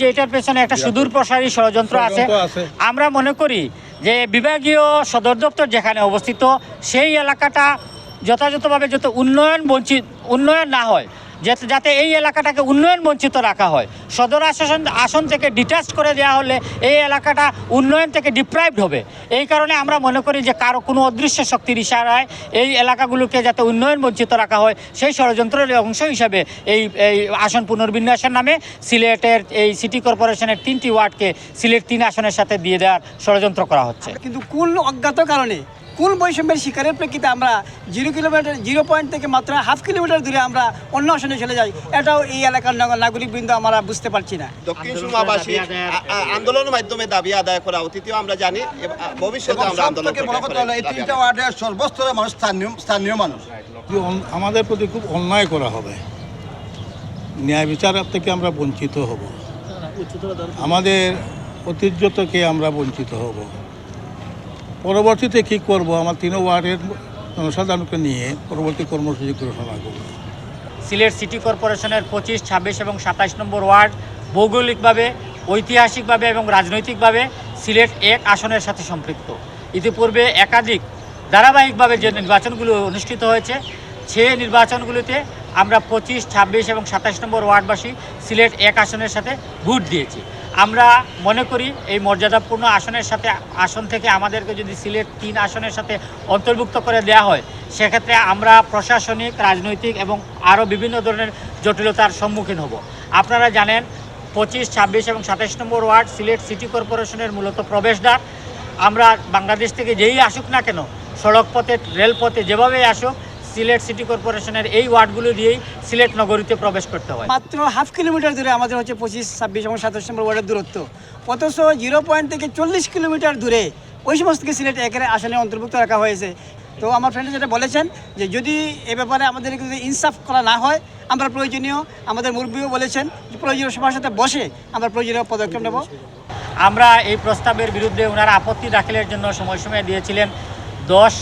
যে এটার পেছনে একটা সুদূর প্রসারী ষড়যন্ত্র আছে। আমরা মনে করি যে বিভাগীয় সদর দপ্তর যেখানে অবস্থিত সেই এলাকাটা যথাযথভাবে যত উন্নয়ন বঞ্চিত উন্নয়ন না হয় যাতে এই এলাকাটাকে উন্নয়ন বঞ্চিত রাখা হয়। সদর আসন আসন থেকে ডিটাচ করে দেওয়া হলে এই এলাকাটা উন্নয়ন থেকে ডিপ্রাইভড হবে। এই কারণে আমরা মনে করি যে কারও কোনো অদৃশ্য শক্তির ইশারায় এই এলাকাগুলোকে যাতে উন্নয়ন বঞ্চিত রাখা হয়, সেই ষড়যন্ত্রের অংশ হিসাবে এই এই আসন পুনর্বিন্যাসের নামে সিলেটের এই সিটি কর্পোরেশনের তিনটি ওয়ার্ডকে সিলেট তিন আসনের সাথে দিয়ে দেওয়ার ষড়যন্ত্র করা হচ্ছে। কিন্তু কোন অজ্ঞাত কারণে? কোন বৈষম্যের শিকারের প্রেক্ষিতে আমরা জিরো কিলোমিটার জিরো পয়েন্ট থেকে মাত্র হাফ কিলোমিটার দূরে আমরা অন্য আসনে চলে যাই। এটাও এই এলাকার নাগ- নাগরিকবৃন্দ আমরা বুঝতে পারছি না। দক্ষিণ সুমাবাসী আন্দোলনের মাধ্যমে দাবি আদায় করা অতীতেও আমরা জানি ভবিষ্যতে আমরা আন্দোলন বড় কথা হলো এই তিনটা ওয়ার্ডের সর্বস্তরের মানুষ স্থানীয় স্থানীয় মানুষ। আমাদের প্রতি খুব অন্যায় করা হবে। ন্যায় বিচার থেকে আমরা বঞ্চিত হব। আমাদের ঐতিহ্য থেকে আমরা বঞ্চিত হব। পরবর্তীতে কী করব? আমার তিন ওয়ার্ডের জনসাধারণকে নিয়ে পরবর্তী কর্মসূচি ঘোষণা করব সিলেট সিটি কর্পোরেশনের পঁচিশ, ছাব্বিশ এবং সাতাশ নম্বর ওয়ার্ড ভৌগোলিকভাবে, ঐতিহাসিকভাবে এবং রাজনৈতিকভাবে সিলেট এক আসনের সাথে সম্পৃক্ত। ইতিপূর্বে একাধিক ধারাবাহিকভাবে যে নির্বাচনগুলো অনুষ্ঠিত হয়েছে, সে নির্বাচনগুলিতে আমরা পঁচিশ, ছাব্বিশ এবং সাতাশ নম্বর ওয়ার্ডবাসী সিলেট এক আসনের সাথে ভোট দিয়েছি। আমরা মনে করি এই মর্যাদাপূর্ণ আসনের সাথে, আসন থেকে আমাদেরকে যদি সিলেট তিন আসনের সাথে অন্তর্ভুক্ত করে দেওয়া হয়, সেক্ষেত্রে আমরা প্রশাসনিক, রাজনৈতিক এবং আরও বিভিন্ন ধরনের জটিলতার সম্মুখীন হব। আপনারা জানেন, পঁচিশ, ছাব্বিশ এবং সাতাশ নম্বর ওয়ার্ড সিলেট সিটি কর্পোরেশনের মূলত প্রবেশদ্বার। আমরা বাংলাদেশ থেকে যেই আসুক না কেন, সড়ক পথে, রেলপথে যেভাবেই আসুক সিলেট সিটি কর্পোরেশনের এই ওয়ার্ডগুলো দিয়েই সিলেট নগরীতে প্রবেশ করতে হয়। মাত্র হাফ কিলোমিটার দূরে আমাদের হচ্ছে পঁচিশ ছাব্বিশ এবং সাতাশ নম্বর ওয়ার্ডের দূরত্ব। অথচ জিরো পয়েন্ট থেকে চল্লিশ কিলোমিটার দূরে ওই সমস্তকে সিলেট একের আসনে অন্তর্ভুক্ত রাখা হয়েছে। তো আমার ফ্রেন্ড যেটা বলেছেন যে যদি এ ব্যাপারে আমাদের যদি ইনসাফ করা না হয় আমরা প্রয়োজনীয় আমাদের মুরব্বীও বলেছেন যে প্রয়োজনীয় সবার সাথে বসে আমরা প্রয়োজনীয় পদক্ষেপ নেব। আমরা এই প্রস্তাবের বিরুদ্ধে ওনারা আপত্তি দাখিলের জন্য সময়সীমা দিয়েছিলেন দশ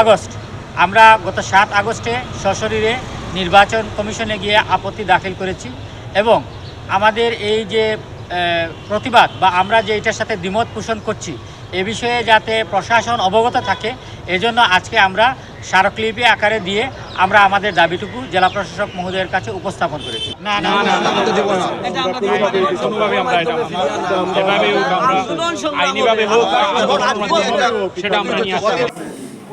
আগস্ট। আমরা গত সাত আগস্টে সশরীরে নির্বাচন কমিশনে গিয়ে আপত্তি দাখিল করেছি এবং আমাদের এই যে প্রতিবাদ বা আমরা যে এটার সাথে দ্বিমত পোষণ করছি এ বিষয়ে যাতে প্রশাসন অবগত থাকে এজন্য আজকে আমরা স্মারকলিপি আকারে দিয়ে আমরা আমাদের দাবিটুকু জেলা প্রশাসক মহোদয়ের কাছে উপস্থাপন করেছি না না না, সেটা আমরা নিয়ে।